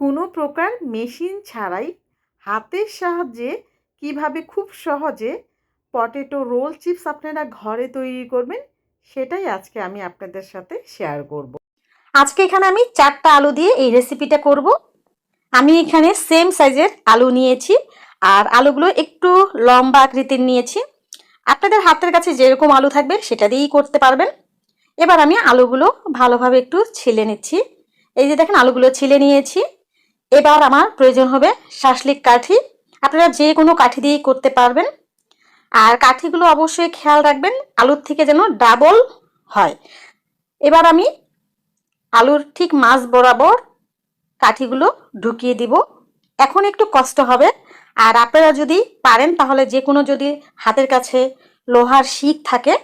কোনো প্রকার মেশিন ছাড়াই হাতের সাহায্যে কীভাবে খুব সহজে পটেটো রোল চিপস আপনারা ঘরে তৈরি করবেন, সেটাই আজকে আমি আপনাদের সাথে শেয়ার করব। আজকে এখানে আমি চারটা আলু দিয়ে এই রেসিপিটা করব। আমি এখানে সেম সাইজের আলু নিয়েছি আর আলুগুলো একটু লম্বা আকৃতির নিয়েছি। আপনাদের হাতের কাছে যেরকম আলু থাকবে সেটা দিয়েই করতে পারবেন। এবার আমি আলুগুলো ভালোভাবে একটু ছিলে নিচ্ছি। এই যে দেখেন, আলুগুলো ছিলে নিয়েছি। এবার আমার প্রয়োজন হবে শাসলিক কাঠি। আপনারা যে কোনো কাঠি দিয়েই করতে পারবেন। আর কাঠিগুলো অবশ্যই খেয়াল রাখবেন, আলুর থেকে যেন ডাবল হয়। এবার আমি আলুর ঠিক মাছ বরাবর কাঠিগুলো ঢুকিয়ে দিব। এখন একটু কষ্ট হবে। আর আপনারা যদি পারেন, তাহলে যে কোনো যদি হাতের কাছে লোহার শিক থাকে,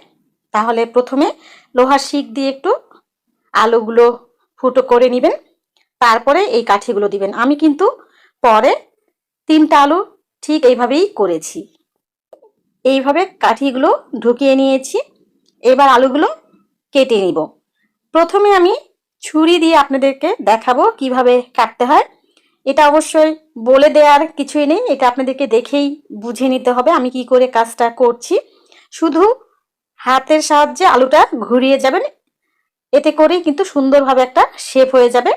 তাহলে প্রথমে লোহার শিক দিয়ে একটু আলুগুলো ফুটো করে নেবেন। তারপরে এই কাঠিগুলো দিবেন। আমি কিন্তু পরে তিনটা আলু ঠিক এইভাবেই করেছি। এইভাবে কাঠিগুলো ঢুকিয়ে নিয়েছি। এবার আলুগুলো কেটে নিব। প্রথমে আমি ছুরি দিয়ে আপনাদেরকে দেখাবো কীভাবে কাটতে হয়। এটা অবশ্যই বলে দেওয়ার কিছুই নেই। এটা আপনাদেরকে দেখেই বুঝে নিতে হবে আমি কি করে কাজটা করছি। শুধু হাতের সাহায্যে আলুটা ঘুরিয়ে যাবেন। এতে করেই কিন্তু সুন্দরভাবে একটা শেপ হয়ে যাবে।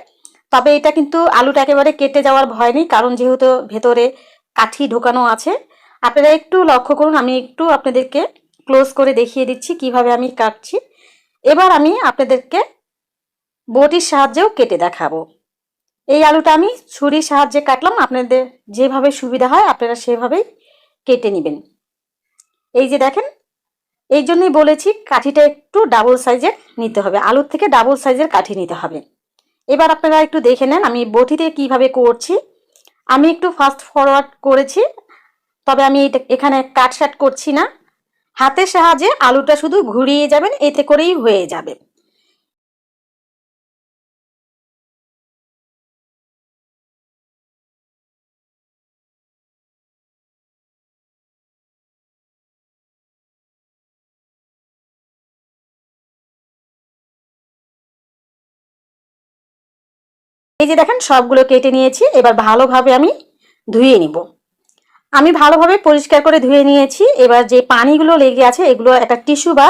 তবে এটা কিন্তু আলুটা একেবারে কেটে যাওয়ার ভয় নেই, কারণ যেহেতু ভেতরে কাঠি ঢোকানো আছে। আপনারা একটু লক্ষ্য করুন, আমি একটু আপনাদেরকে ক্লোজ করে দেখিয়ে দিচ্ছি কীভাবে আমি কাটছি। এবার আমি আপনাদেরকে বটির সাহায্যেও কেটে দেখাবো। এই আলুটা আমি ছুরির সাহায্যে কাটলাম, আপনাদের যেভাবে সুবিধা হয় আপনারা সেভাবেই কেটে নেবেন। এই যে দেখেন, এই জন্যই বলেছি কাঠিটা একটু ডাবল সাইজের নিতে হবে, আলুর থেকে ডাবল সাইজের কাঠি নিতে হবে। এবার আপনারা একটু দেখে নেন আমি বটিতে কীভাবে করছি। আমি একটু ফাস্ট ফরওয়ার্ড করেছি, তবে আমি এখানে কাট শাট করছি না। হাতের সাহায্যে আলুটা শুধু ঘুরিয়ে যাবেন, এতে করেই হয়ে যাবে। এই যে দেখেন, সবগুলো কেটে নিয়েছি। এবার ভালোভাবে আমি ধুয়ে নিব। আমি ভালোভাবে পরিষ্কার করে ধুয়ে নিয়েছি। এবার যে পানিগুলো লেগে আছে, এগুলো একটা টিস্যু বা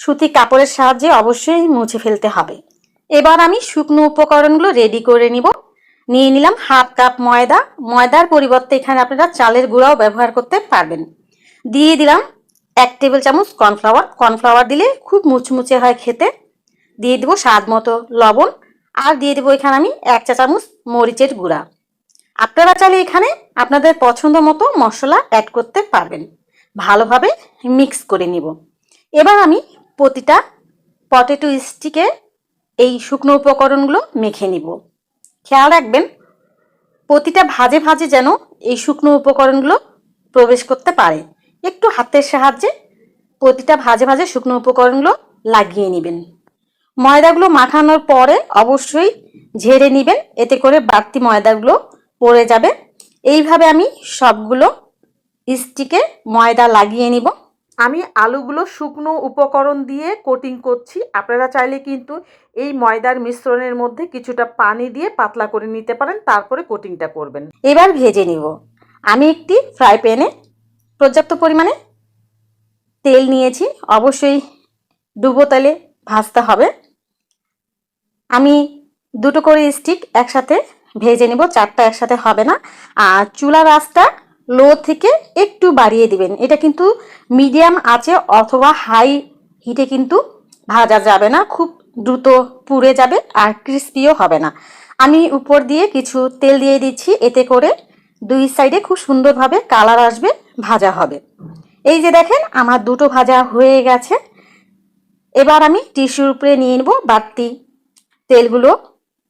সুতি কাপড়ের সাহায্যে অবশ্যই মুছে ফেলতে হবে। এবার আমি শুকনো উপকরণগুলো রেডি করে নিব। নিয়ে নিলাম হাফ কাপ ময়দা। ময়দার পরিবর্তে এখানে আপনারা চালের গুঁড়াও ব্যবহার করতে পারবেন। দিয়ে দিলাম এক টেবিল চামচ কর্নফ্লাওয়ার। কর্নফ্লাওয়ার দিলে খুব মুচমুচে হয় খেতে। দিয়ে দেবো স্বাদ মতো লবণ। আর দিয়ে দেবো এখানে আমি এক চা চামচ মরিচের গুঁড়া। আপনারা চাইলে এখানে আপনাদের পছন্দ মতো মশলা অ্যাড করতে পারবেন। ভালোভাবে মিক্স করে নিব। এবার আমি প্রতিটা পটেটো স্টিকে এই শুকনো উপকরণগুলো মেখে নিব। খেয়াল রাখবেন, প্রতিটা ভাজে ভাজে যেন এই শুকনো উপকরণগুলো প্রবেশ করতে পারে। একটু হাতের সাহায্যে প্রতিটা ভাজে ভাজে শুকনো উপকরণগুলো লাগিয়ে নেবেন। ময়দাগুলো মাখানোর পরে অবশ্যই ঝেড়ে নেবেন। এতে করে বাড়তি ময়দাগুলো পড়ে যাবে। এইভাবে আমি সবগুলো স্টিকে ময়দা লাগিয়ে নিব। আমি আলুগুলো শুকনো উপকরণ দিয়ে কোটিং করছি। আপনারা চাইলে কিন্তু এই ময়দার মিশ্রণের মধ্যে কিছুটা পানি দিয়ে পাতলা করে নিতে পারেন তারপরে কোটিংটা করবেন। এবার ভেজে নিব। আমি একটি ফ্রাই প্যানে পর্যাপ্ত পরিমাণে তেল নিয়েছি। অবশ্যই ডুবো তেলে ভাজতে হবে। আমি দুটো করে স্টিক একসাথে ভেজে নিব, চারটা একসাথে হবে না। আর চুলা রাসটা লো থেকে একটু বাড়িয়ে দিবেন। এটা কিন্তু মিডিয়াম আছে অথবা হাই হিটে কিন্তু ভাজা যাবে না, খুব দ্রুত পুড়ে যাবে আর ক্রিস্পিও হবে না। আমি উপর দিয়ে কিছু তেল দিয়ে দিচ্ছি, এতে করে দুই সাইডে খুব সুন্দরভাবে কালার আসবে, ভাজা হবে। এই যে দেখেন, আমার দুটো ভাজা হয়ে গেছে। এবার আমি টিস্যুর উপরে নিয়ে নেব বাড়তি তেলগুলো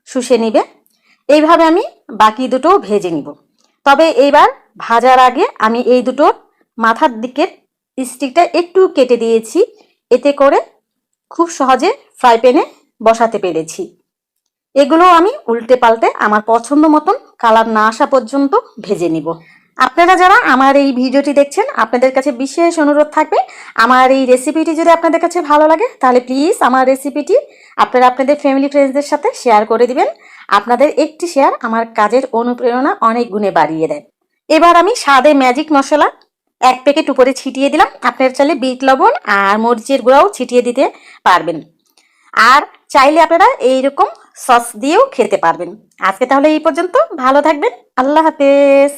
শুষে নিবে। এইভাবে আমি বাকি দুটো ভেজে নিব। তবে এইবার ভাজার আগে আমি এই দুটোর মাথার দিকের স্টিকটা একটু কেটে দিয়েছি। এতে করে খুব সহজে ফ্রাই প্যানে বসাতে পেরেছি। এগুলো আমি উল্টে পাল্টে আমার পছন্দ মতন কালার না আসা পর্যন্ত ভেজে নিব। আপনারা যারা আমার এই ভিডিওটি দেখছেন, আপনাদের কাছে বিশেষ অনুরোধ থাকবে, আমার এই রেসিপিটি যদি আপনাদের কাছে ভালো লাগে, তাহলে প্লিজ আমার রেসিপিটি আপনারা আপনাদের ফ্যামিলি ফ্রেন্ডসদের সাথে শেয়ার করে দিবেন। আপনাদের একটি শেয়ার আমার কাজের অনুপ্রেরণা অনেক গুণে বাড়িয়ে দেয়। এবার আমি স্বাদে ম্যাজিক মশলা এক প্যাকেট উপরে ছিটিয়ে দিলাম। আপনার চাইলে বিট, লবণ আর মরিচের গুঁড়াও ছিটিয়ে দিতে পারবেন। আর চাইলে আপনারা এইরকম সস দিয়েও খেতে পারবেন। আজকে তাহলে এই পর্যন্ত। ভালো থাকবেন। আল্লাহ হাফেজ।